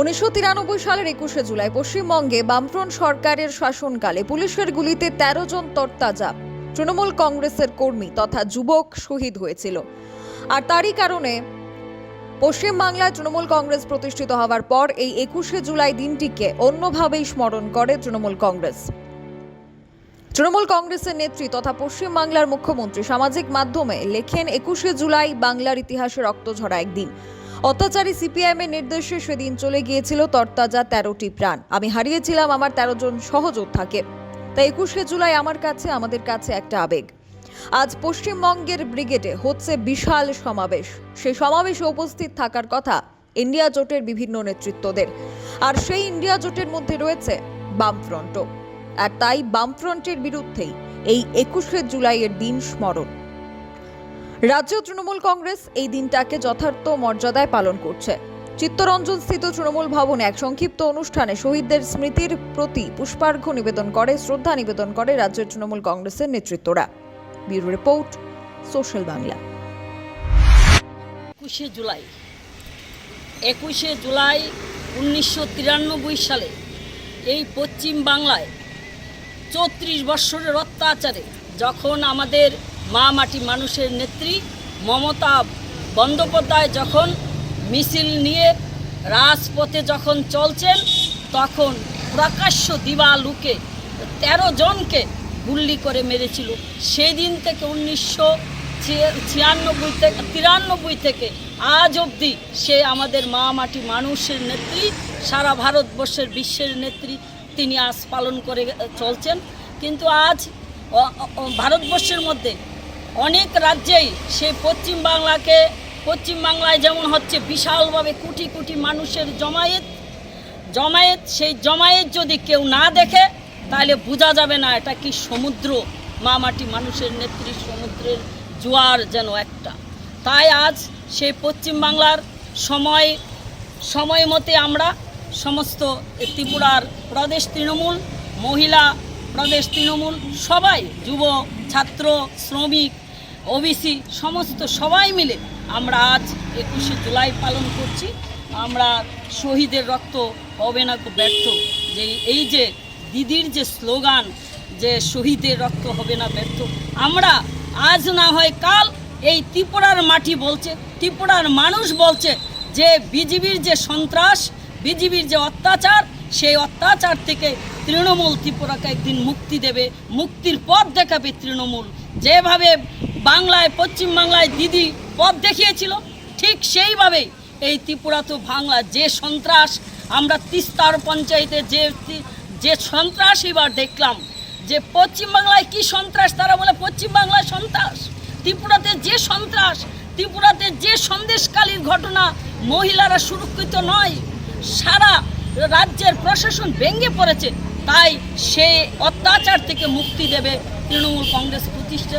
উনিশশো তিরানব্বই সালের একুশে জুলাই পশ্চিমবঙ্গে বামফ্রন্ট সরকারের শাসনকালে পুলিশের গুলিতে তেরো জন তরতাজা, তৃণমূল কংগ্রেসের কর্মী তথা যুবক শহীদ হয়েছিল। আর তারই কারণে পশ্চিমবাংলায় তৃণমূল কংগ্রেস প্রতিষ্ঠিত হওয়ার পর এই একুশে জুলাই দিনটিকে অন্যভাবেই স্মরণ করে তৃণমূল কংগ্রেস। তৃণমূল কংগ্রেসের নেত্রী তথা পশ্চিমবাংলার মুখ্যমন্ত্রী সামাজিক মাধ্যমে লেখেন, একুশে জুলাই বাংলার ইতিহাসে রক্তঝরা একদিন। অত্যাচারী সিপিআইএম এর নির্দেশে সেদিন চলে গিয়েছিল তরতাজা তেরোটি প্রাণ। আমি হারিয়েছিলাম আমার তেরো জন সহযোদ্ধাকে। তাই একুশে জুলাই আমার কাছে, আমাদের কাছে একটা আবেগ। আজ পশ্চিমবঙ্গের ব্রিগেডে হচ্ছে বিশাল সমাবেশ। সেই সমাবেশে উপস্থিত থাকার কথা ইন্ডিয়া জোটের বিভিন্ন নেতৃত্বদের। আর সেই ইন্ডিয়া জোটের মধ্যে রয়েছে বামফ্রন্টও। আর তাই বামফ্রন্টের বিরুদ্ধেই এই একুশে জুলাইয়ের দিন স্মরণ। রাজ্য তৃণমূল কংগ্রেস এই দিনটাকে যথার্থ মর্যাদায় পালন করছে। চিত্তরঞ্জন স্থিত তৃণমূল ভবনে এক সংক্ষিপ্ত অনুষ্ঠানে শহীদদের স্মৃতির প্রতি পুষ্পার্ঘ্য নিবেদন করে, শ্রদ্ধা নিবেদন করে রাজ্যের তৃণমূল কংগ্রেসের নেতৃত্বরা। Bureau report, social Bangla. একুশে জুলাই। একুশে জুলাই উনিশশো তিরানব্বই সালে এই পশ্চিম বাংলায় চৌত্রিশ বৎসরের অত্যাচারে যখন আমাদের মা মাটি মানুষের নেত্রী মমতা বন্দ্যোপাধ্যায় যখন মিছিল নিয়ে রাজপথে যখন চলছেন, তখন প্রকাশ্য দিবালুকে তেরো জনকে গুল্লি করে মেরেছিল। সেই দিন থেকে উনিশশো ছিয়ানব্বই থেকে, তিরানব্বই থেকে আজ অবধি সে আমাদের মা মাটি মানুষের নেত্রী, সারা ভারতবর্ষের বিশ্বের নেত্রী, তিনি আজ পালন করে চলছেন। কিন্তু আজ ভারতবর্ষের মধ্যে অনেক রাজ্যেই সে পশ্চিম বাংলাকে, পশ্চিম বাংলায় যেমন হচ্ছে বিশালভাবে কোটি কোটি মানুষের জমায়েত জমায়েত, সেই জমায়েত যদি কেউ না দেখে, তাহলে বোঝা যাবে না এটা কি সমুদ্র মা মাটি মানুষের নেত্রী সমুদ্রের জোয়ার যেন একটা। তাই আজ সেই পশ্চিম বাংলার সময় সময় মতে আমরা সমস্ত ত্রিপুরার প্রদেশ তৃণমূল, মহিলা প্রদেশ তৃণমূল, সবাই যুব, ছাত্র, শ্রমিক ওবিসি সমস্ত সবাই মিলে আমরা আজ একুশে জুলাই পালন করছি। আমরা শহীদের রক্ত হবে না ব্যর্থ। যে এই যে দিদির যে স্লোগান, যে শহীদের রক্ত হবে না, ব্যর্থ। আমরা আজ না হয় কাল এই ত্রিপুরার মাটি বলছে, ত্রিপুরার মানুষ বলছে যে বিজিবির যে সন্ত্রাস, বিজিবির যে অত্যাচার, সেই অত্যাচার থেকে তৃণমূল ত্রিপুরাকে একদিন মুক্তি দেবে, মুক্তির পথ দেখাবে তৃণমূল। যেভাবে বাংলায় পশ্চিম বাংলায় দিদি পথ দেখিয়েছিল, ঠিক সেইভাবেই এই ত্রিপুরা তো বাংলা যে সন্ত্রাস, আমরা তিস্তার পঞ্চায়েতে যে যে সন্ত্রাস এবার দেখলাম, যে পশ্চিমবাংলায় কি সন্ত্রাস, তারা বলে পশ্চিমবাংলায় সন্ত্রাস। ত্রিপুরাতে যে সন্ত্রাস, ত্রিপুরাতে যে সন্দেশকালীর ঘটনা, মহিলারা সুরক্ষিত নয়, সারা রাজ্যের প্রশাসন ভেঙে পড়েছে, তাই সে অত্যাচার থেকে মুক্তি দেবে তৃণমূল কংগ্রেস প্রতিষ্ঠা